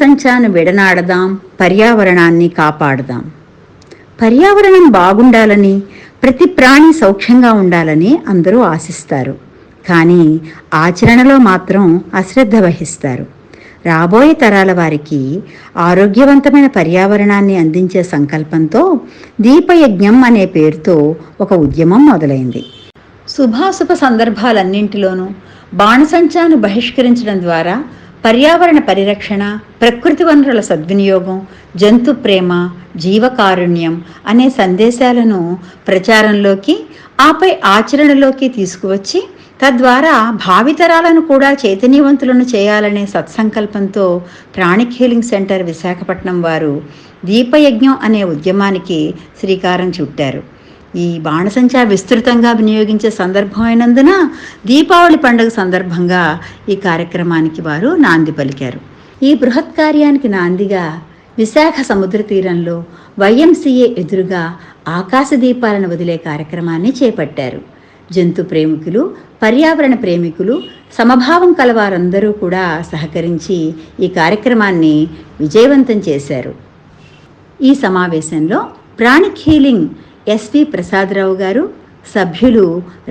సంచాను విడనాడదాం పర్యావరణాన్ని కాపాడదాం. పర్యావరణం బాగుండాలని ప్రతి ప్రాణి సౌఖ్యంగా ఉండాలని అందరూ ఆశిస్తారు. కానీ ఆచరణలో మాత్రం అశ్రద్ధ వహిస్తారు. రాబోయే తరాల వారికి ఆరోగ్యవంతమైన పర్యావరణాన్ని అందించే సంకల్పంతో దీపయజ్ఞం అనే పేరుతో ఒక ఉద్యమం మొదలైంది. శుభాశుభ సందర్భాలన్నింటిలోనూ బాణసంచాను బహిష్కరించడం ద్వారా పర్యావరణ పరిరక్షణ ప్రకృతి వనరుల సద్వినియోగం జంతు ప్రేమ జీవకారుణ్యం అనే సందేశాలను ప్రచారంలోకి ఆపై ఆచరణలోకి తీసుకువచ్చి తద్వారా భావితరాలను కూడా చైతన్యవంతులను చేయాలనే సత్సంకల్పంతో ప్రాణిక్ హీలింగ్ సెంటర్ విశాఖపట్నం వారు దీపయజ్ఞం అనే ఉద్యమానికి శ్రీకారం చుట్టారు. ఈ బాణసంచా విస్తృతంగా వినియోగించే సందర్భం అయినందున దీపావళి పండుగ సందర్భంగా ఈ కార్యక్రమానికి వారు నాంది పలికారు. ఈ బృహత్ కార్యానికి నాందిగా విశాఖ సముద్ర తీరంలో వైఎంసీఏ ఎదురుగా ఆకాశ దీపాలను వదిలే కార్యక్రమాన్ని చేపట్టారు. జంతు ప్రేమికులు పర్యావరణ ప్రేమికులు సమభావం కలవారందరూ కూడా సహకరించి ఈ కార్యక్రమాన్ని విజయవంతం చేశారు. ఈ సమావేశంలో ప్రాణిక్ హీలింగ్ ఎస్వి ప్రసాదరావు గారు సభ్యులు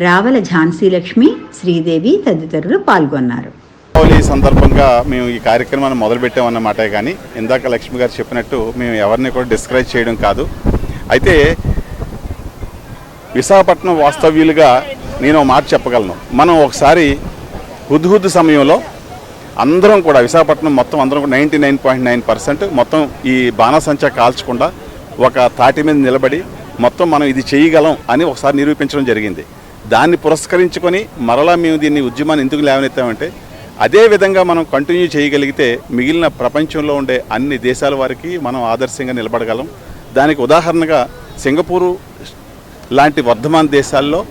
రావల ఝాన్సీ లక్ష్మి శ్రీదేవి తదితరులు పాల్గొన్నారు. దీపావళి సందర్భంగా మేము ఈ కార్యక్రమాన్ని మొదలుపెట్టామన్నమాటే కానీ ఇందాక లక్ష్మి గారు చెప్పినట్టు మేము ఎవరిని కూడా డిస్కరేజ్ చేయడం కాదు. అయితే విశాఖపట్నం వాస్తవ్యులుగా నేను మాట చెప్పగలను. మనం ఒకసారి హుద్హుద్ సమయంలో అందరం కూడా విశాఖపట్నం మొత్తం అందరం కూడా ninety nine point nine percent మొత్తం ఈ బాణసంచా కాల్చకుండా ఒక తాటి మీద నిలబడి మొత్తం మనం ఇది చేయగలం అని ఒకసారి నిరూపించడం జరిగింది. దాన్ని పురస్కరించుకొని మరలా మేము దీన్ని ఉద్యమాన్ని ఎందుకు లేవనెత్తామంటే అదే విధంగా మనం కంటిన్యూ చేయగలిగితే మిగిలిన ప్రపంచంలో ఉండే అన్ని దేశాల వారికి మనం ఆదర్శంగా నిలబడగలం. దానికి ఉదాహరణగా సింగపూరు లాంటి వర్ధమాన దేశాల్లో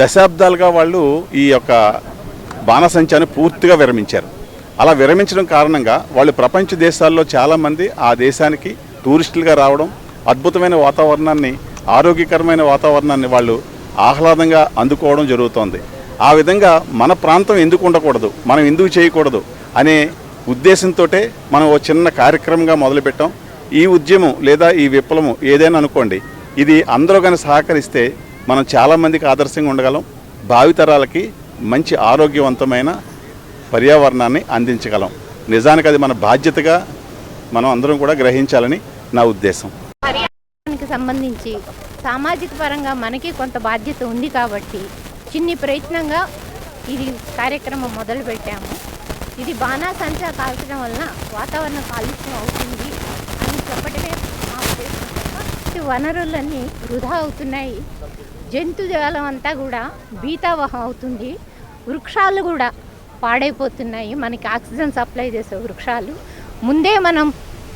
దశాబ్దాలుగా వాళ్ళు ఈ యొక్క బాణసంచాన్ని పూర్తిగా విరమించారు. అలా విరమించడం కారణంగా వాళ్ళు ప్రపంచ దేశాల్లో చాలామంది ఆ దేశానికి టూరిస్టులుగా రావడం అద్భుతమైన వాతావరణాన్ని ఆరోగ్యకరమైన వాతావరణాన్ని వాళ్ళు ఆహ్లాదంగా అందుకోవడం జరుగుతోంది. ఆ విధంగా మన ప్రాంతం ఎందుకు ఉండకూడదు? మనం ఎందుకు చేయకూడదు? అనే ఉద్దేశంతో మనం ఓ చిన్న కార్యక్రమంగా మొదలుపెట్టాం. ఈ ఉద్యమం లేదా ఈ విప్లవం ఏదైనా అనుకోండి ఇది అందరూ కానీ సహకరిస్తే మనం చాలామందికి ఆదర్శంగా ఉండగలం. భావితరాలకి మంచి ఆరోగ్యవంతమైన పర్యావరణాన్ని అందించగలం. నిజానికి అది మన బాధ్యతగా మనం అందరం కూడా గ్రహించాలని నా ఉద్దేశం. సంబంధించి సామాజిక పరంగా మనకి కొంత బాధ్యత ఉంది కాబట్టి చిన్ని ప్రయత్నంగా ఇది కార్యక్రమం మొదలు పెట్టాము. ఇది బాణాసంచా కాల్చడం వలన వాతావరణ కాలుష్యం అవుతుంది అని చెప్పటమే మా ఉద్దేశం వనరులన్నీ వృధా అవుతున్నాయి. జంతుజాలం అంతా కూడా బీతావహం అవుతుంది. వృక్షాలు కూడా పాడైపోతున్నాయి. మనకి ఆక్సిజన్ సప్లై చేసే వృక్షాలు. ముందే మనం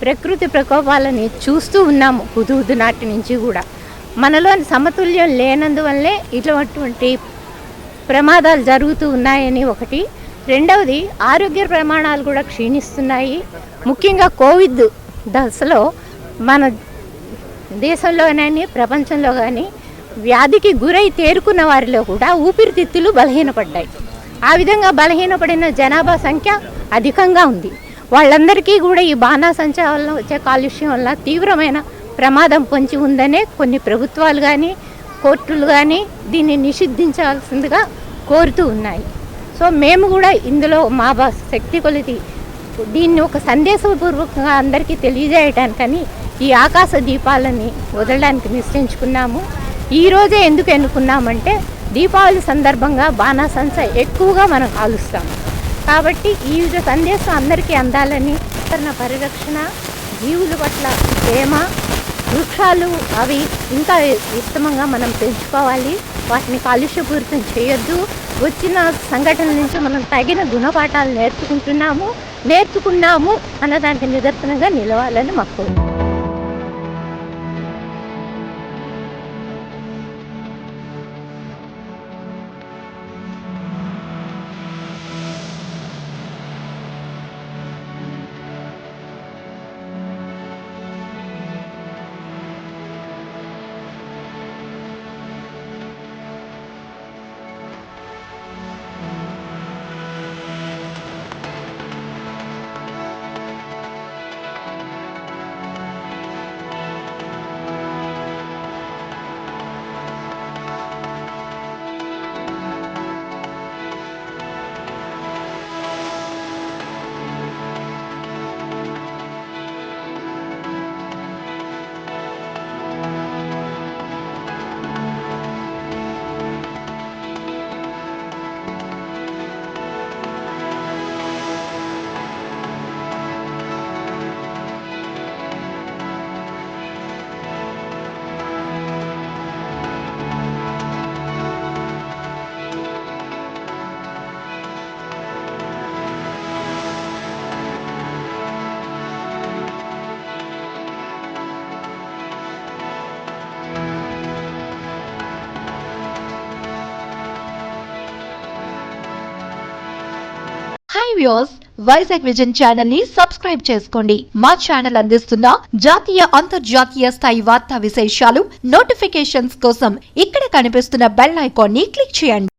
ప్రకృతి ప్రకోపాలని చూస్తూ ఉన్నాము హుదుహుదు నాటి నుంచి కూడా. మనలోని సమతుల్యం లేనందువల్లే ఇటువంటి ప్రమాదాలు జరుగుతూ ఉన్నాయని ఒకటి. రెండవది ఆరోగ్య ప్రమాణాలు కూడా క్షీణిస్తున్నాయి. ముఖ్యంగా కోవిడ్ దశలో మన దేశంలోనని ప్రపంచంలో కానీ వ్యాధికి గురై తేరుకున్న వారిలో కూడా ఊపిరితిత్తులు బలహీనపడ్డాయి. ఆ విధంగా బలహీనపడిన జనాభా సంఖ్య అధికంగా ఉంది. వాళ్ళందరికీ కూడా ఈ బాణాసంచా వల్ల వచ్చే కాలుష్యం వల్ల తీవ్రమైన ప్రమాదం పొంచి ఉందనే కొన్ని ప్రభుత్వాలు కానీ కోర్టులు కానీ దీన్ని నిషిద్ధించాల్సిందిగా కోరుతూ ఉన్నాయి. సో మేము కూడా ఇందులో మా బా శక్తి కొలిది దీన్ని ఒక సందేశపూర్వకంగా అందరికీ తెలియజేయడానికని ఈ ఆకాశ దీపాలని వదలడానికి నిశ్చయించుకున్నాము. ఈరోజే ఎందుకు ఎన్నుకున్నామంటే దీపావళి సందర్భంగా బాణాసంచ ఎక్కువగా మనం కాలుస్తాం. కాబట్టి ఈ విధ సందేశం అందరికీ అందాలని తన పరిరక్షణ జీవుల పట్ల ప్రేమ వృక్షాలు అవి ఇంకా ఉత్తమంగా మనం పెంచుకోవాలి వాటిని కాలుష్యపూరితం చేయొద్దు వచ్చిన సంఘటనల నుంచి మనం తగిన గుణపాఠాలు నేర్చుకుంటున్నాము నేర్చుకున్నాము అన్నదానికి నిదర్శనంగా నిలవాలని మాకు కోరిక. హాయ్ వ్యూస్ వైజాగ్ విజన్ ఛానల్ని సబ్స్క్రైబ్ చేసుకోండి. మా ఛానల్ అందిస్తున్న జాతీయ అంతర్జాతీయ స్థాయి వార్తా విశేషాలు నోటిఫికేషన్స్ కోసం ఇక్కడ కనిపిస్తున్న బెల్ ఐకాన్ని క్లిక్ చేయండి.